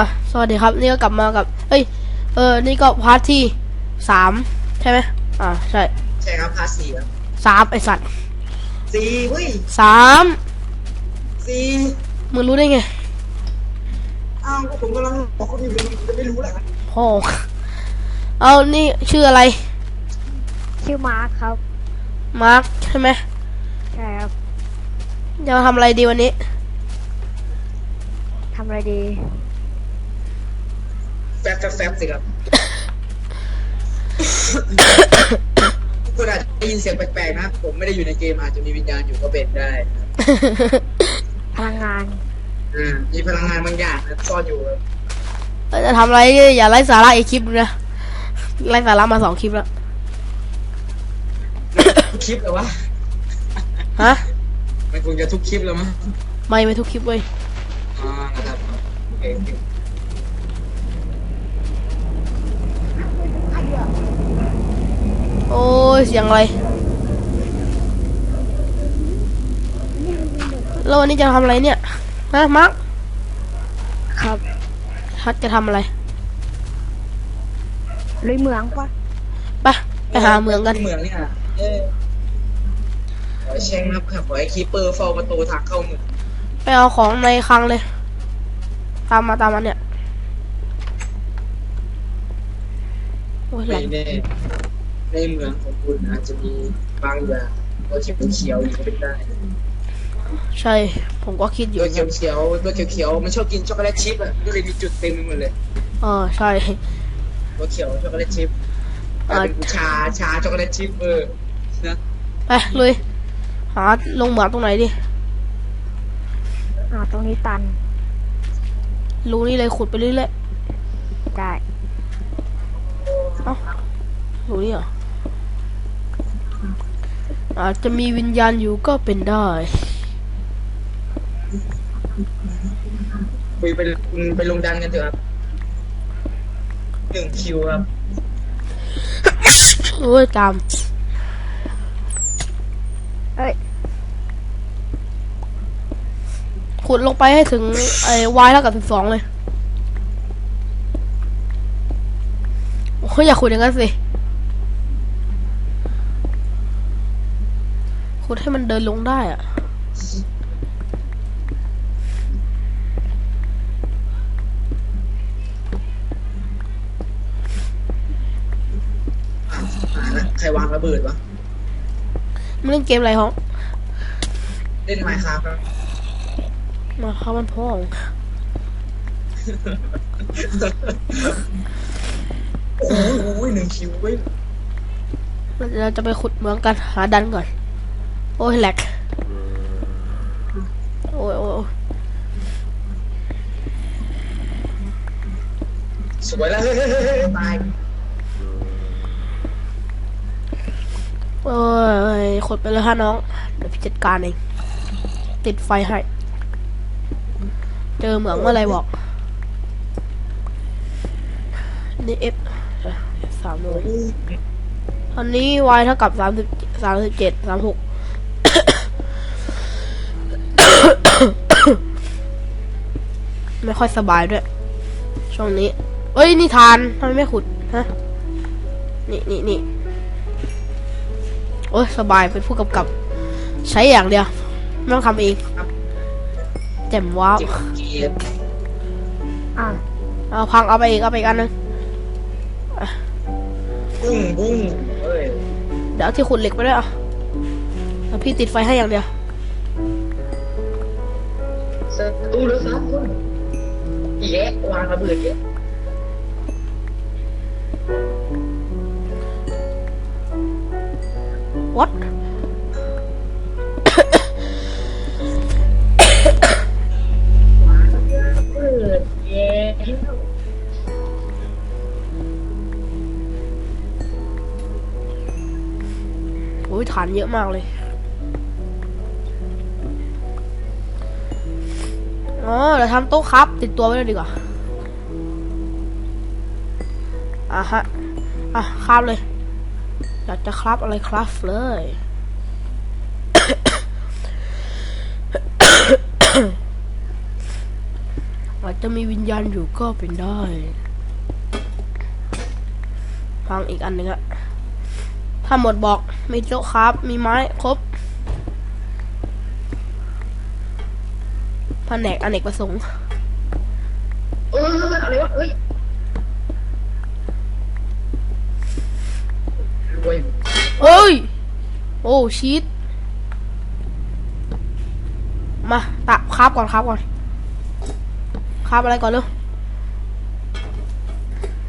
อะสวัสดีครับ นี่ก็กลับมากับ เอ้ย เออ นี่ก็พาร์ทที่สามใช่ไหมอ่าใช่ ใช่ครับพาสี่ครับสามไอสัตว์สี่เฮ้ยสามสี่มึงรู้ได้ไง อ้าวก็ผมกำลังบอกคนอื่นจะไม่รู้แหละพ่อเอานี่ชื่ออะไร ชื่อมาร์คครับ มาร์คใช่ไหมใช่ครับจะมาทำอะไรดีวันนี้ทำอะไรดี แฟบแฟบแฟบสิครับ คุณอาจจะได้ยินเสียงแปลกๆนะ ผมไม่ได้อยู่ในเกมอาจจะมีวิญญาณอยู่ก็เป็นได้นะครับพลังงานอ่ามีพลังงานบางอย่างนะซ่อนอยู่ครับเอ้ยจะทำอะไรอย่าไล่สาระอีกคลิปนึงนะไล่สาระมาสองคลิปแล้วคลิปเหรอวะฮะ มันคงจะทุกคลิปแล้วมั้งไม่ไม่ทุกคลิปเว้ย อ่านะครับโอเค โอเคโอ้ยเสียงอะไรแล้ววันนี้จะทำอะไรเนี่ยฮะมาร์คครับฮัทจะทำอะไรลุยเหมืองปะไปไปหาเมืองกันเมืองเนี่ยเออขอให้แช่งนะครับขอให้คีเปอร์เฝ้าประตูทางเข้าเมืองไปเอาของในคลังเลย ตามมาตามมาเนี่ยโอ้ยในไหลใน ในเมืองของคุณอาจจะมีบางอย่างตัวเขียวเขียวๆอยู่ก็เป็นได้ใช่ ผมก็คิดอยู่ตัวเขียวเขียวๆตัวเขียวเขียวๆมันชอบกินช็อกโกแลตชิพอะก็เลยมีจุดเต็มไปหมดเลยเออใช่ตัวเขียวช็อกโกแลตชิพกลายเป็นชาชาช็อกโกแลตชิพเออนะไปเลยหาลงเหมืองตรงไหนดิอ่าตรงนี้ตัน รูนี่เลยขุดไปเรื่อยได้ๆเอ้ารูนี่เหรอ อาจจะมีวิญญาณอยู่ก็เป็นได้คุยไปไปลงดันกันเถอะครับหนึ่งคิวครับโอ้ยตามเอ้ยขุดลงไปให้ถึงไอ้วายเท่ากับสิบสองเลยโอ้ยอย่าขุดอย่างนั้นสิ ขุดให้มันเดินลงได้อะอะมาละใครวางระเบิดวะมันเล่นเกมอะไรฮะเล่นไมค์ครับครับมาเข้ามันพ่องโอ้โหโอ้ยหนึ่งคิวเว้ยเราจะไปขุดเหมืองกันหาดันก่อน โอ้ยแหลกโอ้ยโอ้ยโอ้ยสวยแล้วเฮ้ยเฮ้ยเฮ้ยเฮ้ยตายโอ้ยขุดไปเลยฮะน้อง เดี๋ยวพี่จัดการเอง ติดไฟให้ เจอเหมืองเมื่อไหรบอก นี่เอฟสามเลยตอนนี้ y เท่ากับสามสิบสามสิบเจ็ดสามหก ไม่ค่อยสบายด้วย ช่วงนี้ เอ้ยนี่ทานทำไมไม่ขุดฮะนี่นี่นี่โอ้ยสบายเป็นผู้กำกับ ใช้อย่างเดียวไม่ต้องทำเองแจ่มว้าวเจ็บเกียร์อ่าเอาพังเอาไปอีกเอาไปอีกอันหนึงบุ้งบุ้งเอ้ยเดี๋ยวเอาที่ขุดเหล็กไปด้วยอะแล้วพี่ติดไฟให้อย่างเดียวศัตรู chết Hoàng là vừa chết What? Ui thản nhiễm màu này เบิดแย่โอ้ยฐานเยอะมากเลยอ๋อเดี๋ยวทำโต๊ะครับ ติดตัวไว้เลยดีกว่าอะฮะ อะครับเลย อยากจะครับอะไรครับเลย อาจจะมีวิญญาณอยู่ก็เป็นได้ฟังอีกอันหนึ่งอะถ้าหมดบอกมีโจ๊กครับ มีไม้ ครบ แผนกอเนกประสงค์ เอออะไรวะเอ้ยรวยเฮ้ย โอ้ชีตมาตะครับก่อนครับก่อนครับอะไรก่อนเร็ว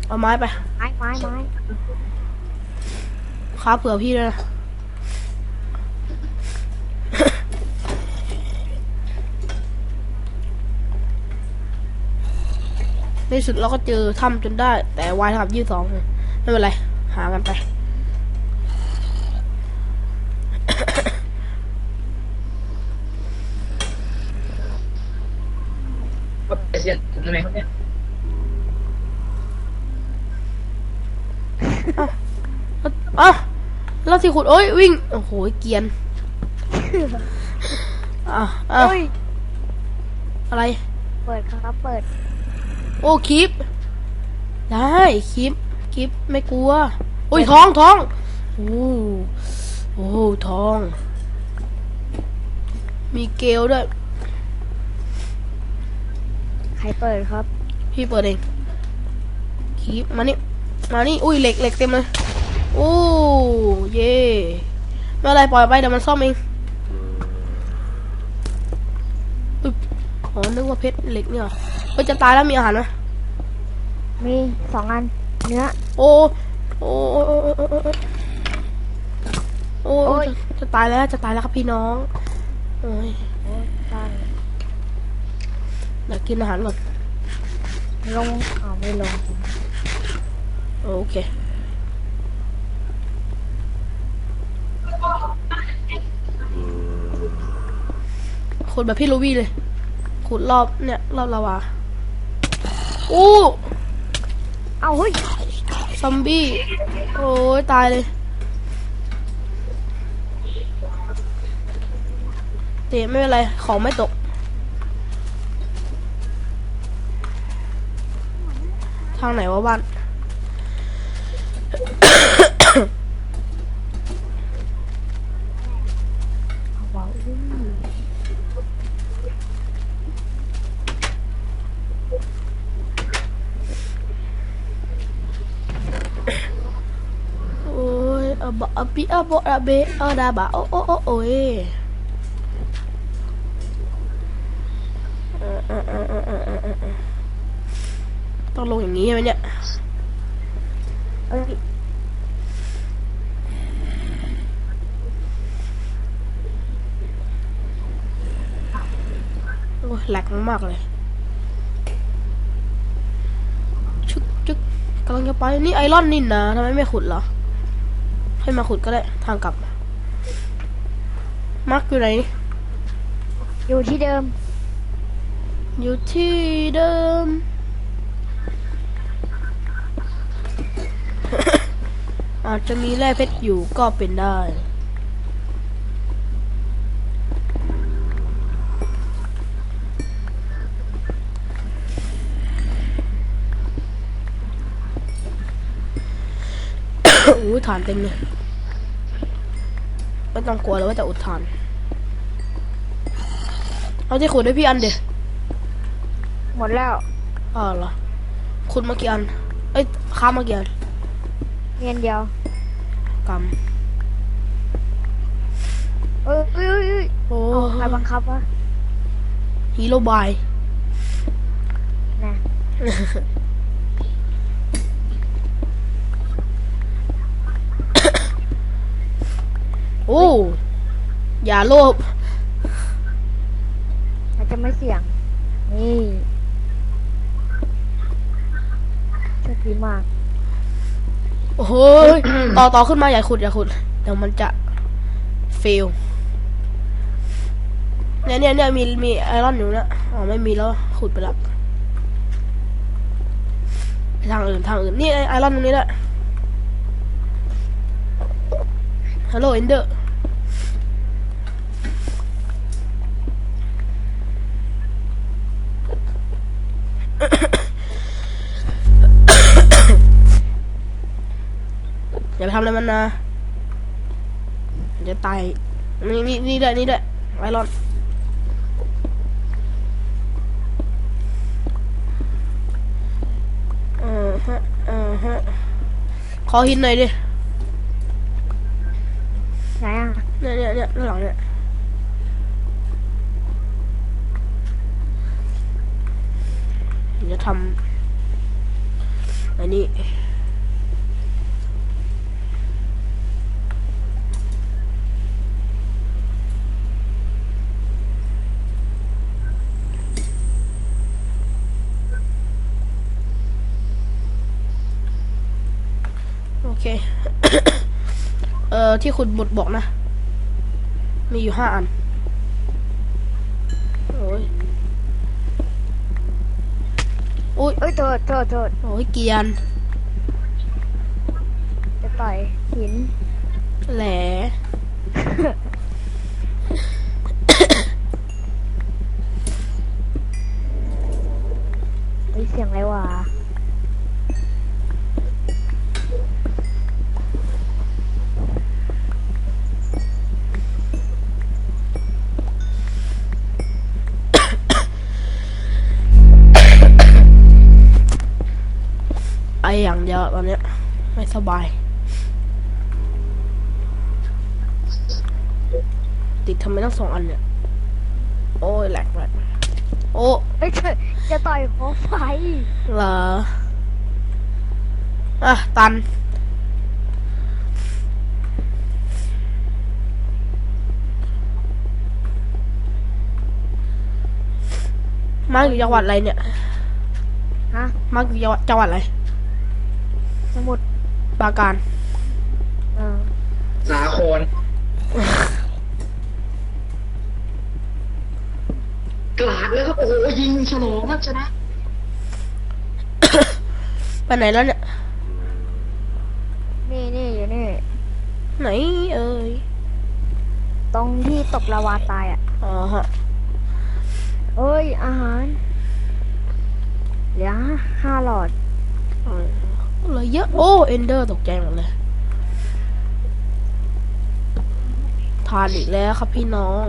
เอาไม้ไป ไม้ไม้ไม้ครับเผื่อพี่ด้วยนะ ใน ที่สุดเราก็เจอถ้ำจนได้ แต่วายทำยี่สองไม่เป็นไร หากันไป ว่าเสียทำไมครับเนี่ยอ้าวแล้วที่ขุดโอ้ยวิ่ง โอ้โหเกรียนอะอะเฮ้ยอะไร เปิดครับ เปิดโอ้คลิป ได้คลิปคลิปไม่กลัวโอ้ยท้องท้องโอ้โอ้ท้อง มีเกลด้วย ใครเปิดครับ พี่เปิดเองคลิปมานี่มานี่อุ้ยเหล็กเหล็กเต็มเลยโอ้เย่ไม่เป็นไรปล่อยไปเดี๋ยวมันซ่อมเองอึ๊บอ๋อนึกว่าเพชรเหล็กเนี่ย เฮ้ยจะตายแล้วมีอาหารไหมมีสองอัน เนื้อ โอ้โอ้โอ้โอ้โอ้โอ้โอ้ย จะตายแล้วจะตายแล้วครับพี่น้องโอ้ยตายเดี๋ยวกินอาหารก่อนลงอ้าวไม่ลง โอเคขุดแบบพี่ลูวี่เลยขุดรอบเนี่ยรอบลาวา อู้เอาเฮ้ยซอมบี้โอ้ยตายเลยเตะไม่เป็นไร ของไม่ตกทางไหนวะบ้าน อปีอโบระเบอดาบาโอโอโอโอเอต้องลงอย่างนี้ไหมเนี่ยโอ้แหลกมากเลยชุกชุกกำลังจะไปนี่ไอรอนนินนะทำไมไม่ขุดเหรอ ให้มาขุดก็ได้ทางกลับมาร์กอยู่ไหน อยู่ที่เดิม อยู่ที่เดิม อาจจะมีแร่เพชรอยู่ก็เป็นได้โอ้ยฐานเต็มเลย ไม่ต้องกลัวเลยว่าจะอุดฐาน เอาที่ขุดให้พี่อันเดียหมดแล้วอ๋อเหรอขุดมากี่อัน เอ้ยค้ามากี่อันเงียนเดียวกเอ้ยเอ้ยเอ้ยเอ้ยำโอ้เอาใครบังคับวะฮีโร่บายนะ โอ้อย่าโลภอาจจะไม่เสี่ยง นี่โชคดีมาก โอ้โหยต่อต่อขึ้นมาอย่าขุดอย่าขุดเดี๋ยวมันจะเฟลเนี่ยเนี่ยเนี่ยมีมีไอรอนอยู่นะอ๋อไม่มีแล้วขุดไปละไปทางอื่นทางอื่นนี่ไอรอนตรงนี้แหละ ฮัลโหลเอนเดอร์อย่าไปทำอะไรมันนะเดี๋ยวตาย นี่นี่นี่ด้วยนี่ด้วยไวรอนเออฮะเออฮะขอหินหน่อยดิ ไหนอะเนี่ยเนี่ยเนี่ยด้านหลังเนี่ยเดี๋ยวจะทำอันนี้โอเคเอ่อที่คุณบทบอกนะ มีอยู่ห้าอันโอ้ยโอ้ยเอ้ยโทษโทษโทษโอ้ยเกรียน จะต่อยหินแหล เฮ้ยเสียงอะไรวะ สบาย ติดทำไมต้องสองอันเนี่ย โอ้ยแหลกแหลกโอ้เอ้ยจะจะต่อยขอไฟเหรออะตันมาอยู่จังหวัดอะไรเนี่ย ฮะ มาอยู่จังหวัดจังหวัดอะไร สมุด ปราการเออสาครกลาดแล้วครับโอ้โหยิงฉลองครับชนะ ไปไหนแล้วเนี่ย นี่นี่อยู่นี่ ไหนเอ่ย ตรงที่ตกลาวาตายอะ อ๋อฮะ เอ้ย อาหาร เหลือห้าหลอด อ๋อเหลยเยอะโอ้เอนเดอร์ตกใจหมดเลยทานอีกแล้วครับพี่น้อง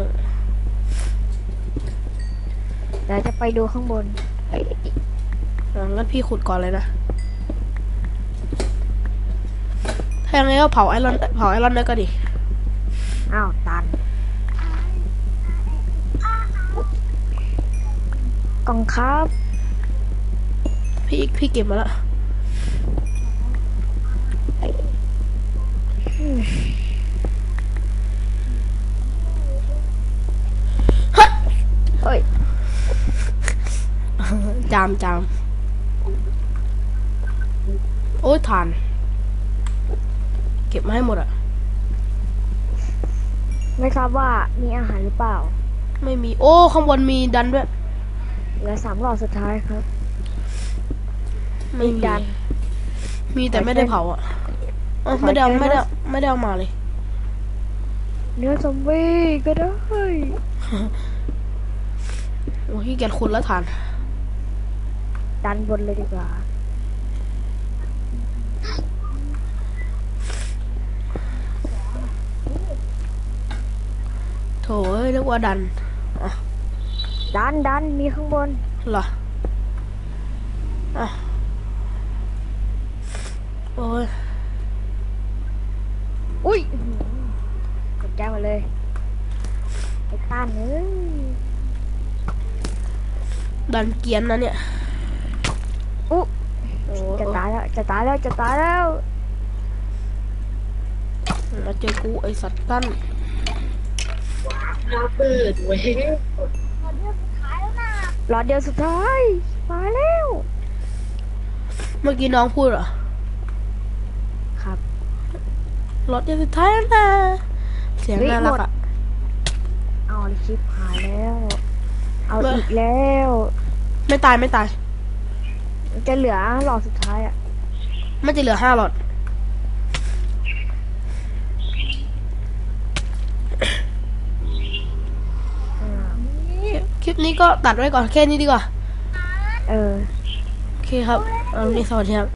เดี๋ยวจะไปดูข้างบนอะงั้นพี่ขุดก่อนเลยนะถ้าอย่างนี้ก็เผาไอรอนเผาไอรอนได้ก็ดีอ้าวตันกล่องครับ พี่พี่เก็บมาแล้ว จามจามโอ้ยทาน เก็บมาให้หมดอะไม่ทราบว่ามีอาหารหรือเปล่า ไม่มี โอ้ ข้างบนมีดันด้วย เหลือสามหลอดสุดท้ายครับ ไม่มีดัน มีแต่ไม่ได้เผาอะเอ้าไม่ได้เอาไม่ได้เอาไม่ได้เอามาเลย เนื้อซอมบี้ก็ได้ โอ้ยขี้เกียจคุณแล้วทาน ดันบนเลยดีกว่า โถเอ้ยนึกว่าดันดันดันมีข้างบนเหรออะโอ้ยอุ้ยอื้อหือกดใจหมดเลยไอ้ต้านเอ้ยดันเกรียนนะเนี่ย อุ๊โอ้จะตายแล้ว จะตายแล้ว จะตายแล้วมาเจอกูไอสัตว์กั้นระเบิดเว้ยหลอดเดียวสุดท้ายมาแล้ว เมื่อกี้น้องพูดเหรอ ครับรถจะสุดท้ายแล้วนะ เสียงเฮ้ยน่ารักหมดอะเอาชิปหายแล้ว เอาเว้ยอีกแล้ว ไม่ตายไม่ตาย จะเหลือหลอดสุดท้ายอะไม่จะเหลือห้าหลอดอ่าคลิปนี้ก็ตัดไว้ก่อนแค่นี้ดีกว่า เออเคครับเอาวันนี้สวัสดีครับ